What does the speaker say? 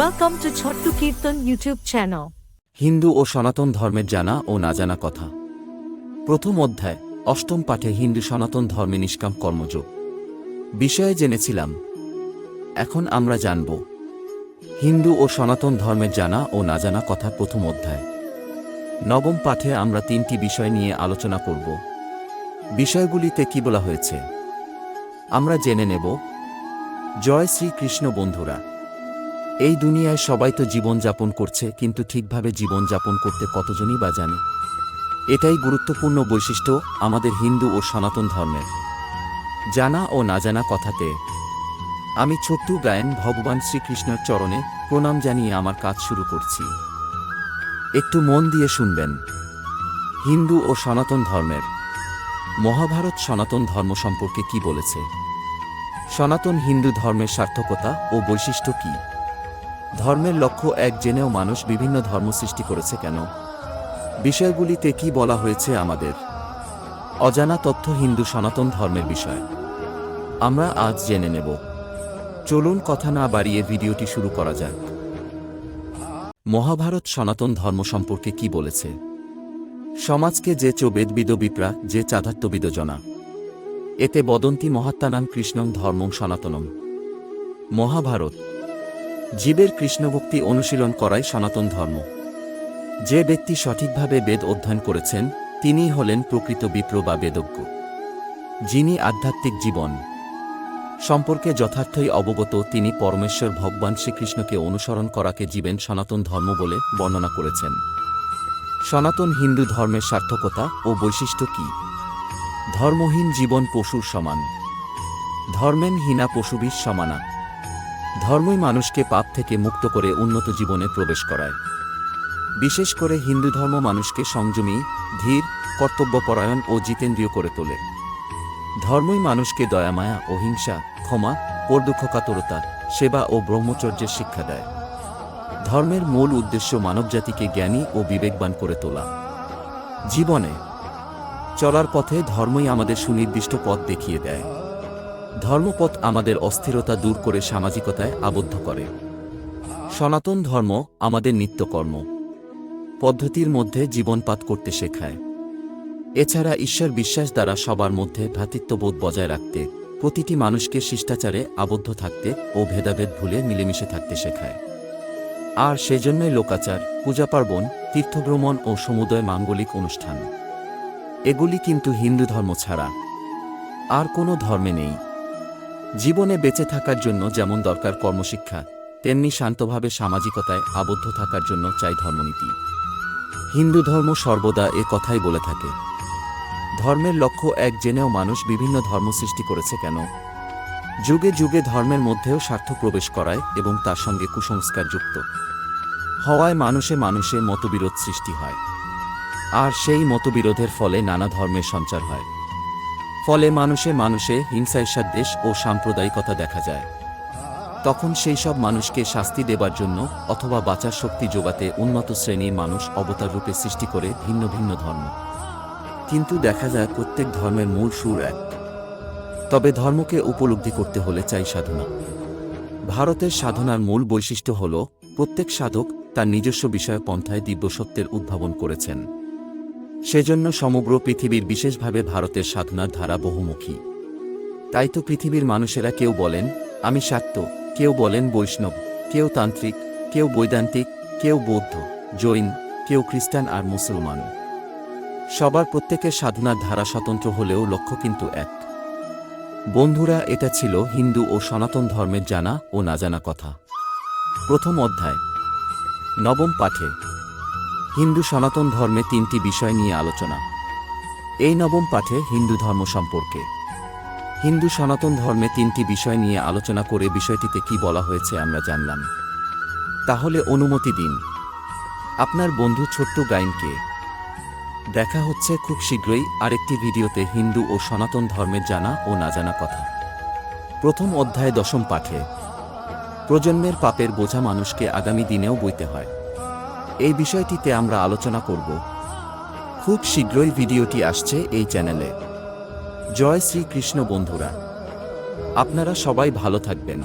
Welcome to Chottu Kirtan YouTube channel. Hindu ও সনাতন ধর্মের জানা ও না জানা কথা। প্রথম অধ্যায়, অষ্টম পাঠে হিন্দু সনাতন ধর্মে নিষ্কাম কর্মযোগ। বিষয়ে জেনেছিলাম, এখন আমরা জানব, হিন্দু ও সনাতন ধর্মের জানা ও না জানা কথা প্রথম অধ্যায়। নবম পাঠে আমরা তিনটি বিষয় নিয়ে আলোচনা করব। বিষয়গুলিতে কি বলা হয়েছে? আমরা জেনে নেব, জয় শ্রীকৃষ্ণ বন্ধুরা। এই দুনিয়ায় সবাই তো জীবনযাপন করছে, কিন্তু ঠিকভাবে জীবনযাপন করতে কতজনই বা জানে? এটাই গুরুত্বপূর্ণ বৈশিষ্ট্য আমাদের হিন্দু ও সনাতন ধর্মের। জানা ও না জানা কথাতে, আমি ছোট্টু গায়েন ভগবান শ্রীকৃষ্ণের চরণে প্রণাম জানিয়ে আমার কাজ শুরু করছি। একটু মন দিয়ে শুনবেন। হিন্দু ও সনাতন ধর্মের, মহাভারত সনাতন ধর্ম সম্পর্কে কি বলেছে? সনাতন হিন্দু ধর্মের সার্থকতা ও বৈশিষ্ট্য কী? ধর্মের লক্ষ্য এক জেনেও মানুষ বিভিন্ন ধর্ম সৃষ্টি করেছে কেন? বিষয়গুলিতে কি বলা হয়েছে আমাদের? অজানা তথ্য হিন্দু সনাতন ধর্মের বিষয়। আমরা আজ জেনে নেব। চলুন কথা না বাড়িয়ে ভিডিওটি শুরু করা যাক। মহাভারত সনাতন ধর্ম সম্পর্কে কি বলেছে? সমাজকে যে চো বেদবিদ বিপ্রা, যে চাধাত্মবিদ জনা। এতে বদন্তি মহাত্মানাং কৃষ্ণং ধর্মং সনাতনম মহাভারত জীবের কৃষ্ণভক্তি অনুশীলন করাই সনাতন ধর্ম। যে ব্যক্তি সঠিকভাবে বেদ অধ্যয়ন করেছেন, তিনিই হলেন প্রকৃত বিপ্র বা বেদজ্ঞ। যিনি আধ্যাত্মিক জীবন সম্পর্কে যথার্থই অবগত, তিনি পরমেশ্বর ভগবান শ্রীকৃষ্ণকে অনুসরণ করাকে জীবেন সনাতন ধর্ম বলে বর্ণনা করেছেন। সনাতন হিন্দু ধর্মের সার্থকতা ও বৈশিষ্ট্য কি? ধর্মহীন জীবন পশুর সমান। ধর্মেন হীনা পশুবির সমানা। ধর্মই মানুষকে পাপ থেকে মুক্ত করে উন্নত জীবনে প্রবেশ করায়। বিশেষ করে হিন্দু ধর্ম মানুষকে সংযমী, ধীর, কর্তব্যপরায়ণ ও জিতেন্দ্রীয় করে তোলে। ধর্মই মানুষকে দয়ামায়া অহিংসা, ক্ষমা, পরদুঃখকাতরতা, সেবা ও ব্রহ্মচর্যের শিক্ষা দেয়। ধর্মের মূল উদ্দেশ্য মানবজাতিকে জ্ঞানী ও বিবেকবান করে তোলা। জীবনে চলার পথে ধর্মই আমাদের সুনির্দিষ্ট পথ দেখিয়ে দেয়। ধর্মপথ আমাদের অস্থিরতা দূর করে সামাজিকতায় আবদ্ধ করে। সনাতন ধর্ম আমাদের নিত্যকর্ম। পদ্ধতির মধ্যে জীবনপাত করতে শেখায়। এছাড়া ঈশ্বর বিশ্বাস দ্বারা সবার মধ্যে ভ্রাতৃত্ববোধ বজায় রাখতে, প্রতিটি মানুষকে শিষ্টাচারে আবদ্ধ থাকতে ও ভেদাভেদ ভুলে মিলেমিশে থাকতে শেখায়। আর সেজন্যই লোকাচার, পূজাপার্বণ, তীর্থভ্রমণ ও সমুদয় মাঙ্গলিক অনুষ্ঠান। এগুলি কিন্তু হিন্দু ধর্ম ছাড়া। আর কোনো ধর্মে নেই। জীবনে বেঁচে থাকার জন্য যেমন দরকার কর্মশিক্ষা, তেমনি শান্তভাবে সামাজিকতায় আবদ্ধ থাকার জন্য চাই ধর্মনীতি। হিন্দু ধর্ম সর্বদা এ কথাই বলে থাকে। ধর্মের লক্ষ্য এক জেনেও মানুষ বিভিন্ন ধর্ম সৃষ্টি করেছে কেন? যুগে যুগে ধর্মের মধ্যেও স্বার্থ প্রবেশ করায় এবং তার সঙ্গে কুসংস্কার যুক্ত। হওয়ায় মানুষে মানুষে মতবিরোধ সৃষ্টি হয়। আর সেই মতবিরোধের ফলে নানা ধর্মের সঞ্চার হয়। ফলে মানুষে মানুষে হিংসায় দেশ ও সাম্প্রদায়িকতা দেখা যায়। তখন সেই সব মানুষকে শাস্তি দেবার জন্য অথবা বাঁচার শক্তি যোগাতে উন্নত শ্রেণির মানুষ অবতার রূপে সৃষ্টি করে ভিন্ন ভিন্ন ধর্ম। কিন্তু দেখা যায় প্রত্যেক ধর্মের মূল সুর এক। তবে ধর্মকে উপলব্ধি করতে হলে চাই সাধনা। ভারতের সাধনার মূল বৈশিষ্ট্য হল, প্রত্যেক সাধক তার নিজস্ব বিষয় পন্থায় দিব্যসত্যের উদ্ভাবন করেছেন। সেজন্য সমগ্র পৃথিবীর বিশেষভাবে ভারতের সাধনার ধারা বহুমুখী। তাই তো পৃথিবীর মানুষেরা কেউ বলেন, আমি শাক্ত কেউ বলেন, বৈষ্ণব কেউ তান্ত্রিক, কেউ বৈদান্তিক, কেউ বৌদ্ধ, জৈন, কেউ খ্রিস্টান আর মুসলমান। সবার প্রত্যেকের সাধনার ধারা স্বতন্ত্র হলেও লক্ষ্য কিন্তু এক। বন্ধুরা, এটা ছিল হিন্দু ও সনাতন ধর্মের জানা ও না জানা কথা। প্রথম অধ্যায়। নবম পাঠে হিন্দু সনাতন ধর্মে তিনটি বিষয় নিয়ে আলোচনা। এই নবম পাঠে হিন্দু ধর্ম সম্পর্কে। হিন্দু সনাতন ধর্মে তিনটি বিষয় নিয়ে আলোচনা করে বিষয়টিতে কি বলা হয়েছে আমরা জানলাম। তাহলে অনুমতি দিন। আপনার বন্ধু ছোট্ট গাইনকে। দেখা হচ্ছে খুব শীঘ্রই আরেকটি ভিডিওতে হিন্দু ও সনাতন ধর্মের জানা ও না জানা কথা। প্রথম অধ্যায় দশম পাঠে। প্রজন্মের পাপের বোঝা মানুষকে আগামী দিনেও বইতে হয়। এই বিষয়টিতে আমরা আলোচনা করব। খুব শীঘ্রই ভিডিওটি আসছে এই চ্যানেলে। জয় শ্রীকৃষ্ণ বন্ধুরা। আপনারা সবাই ভালো থাকবেন।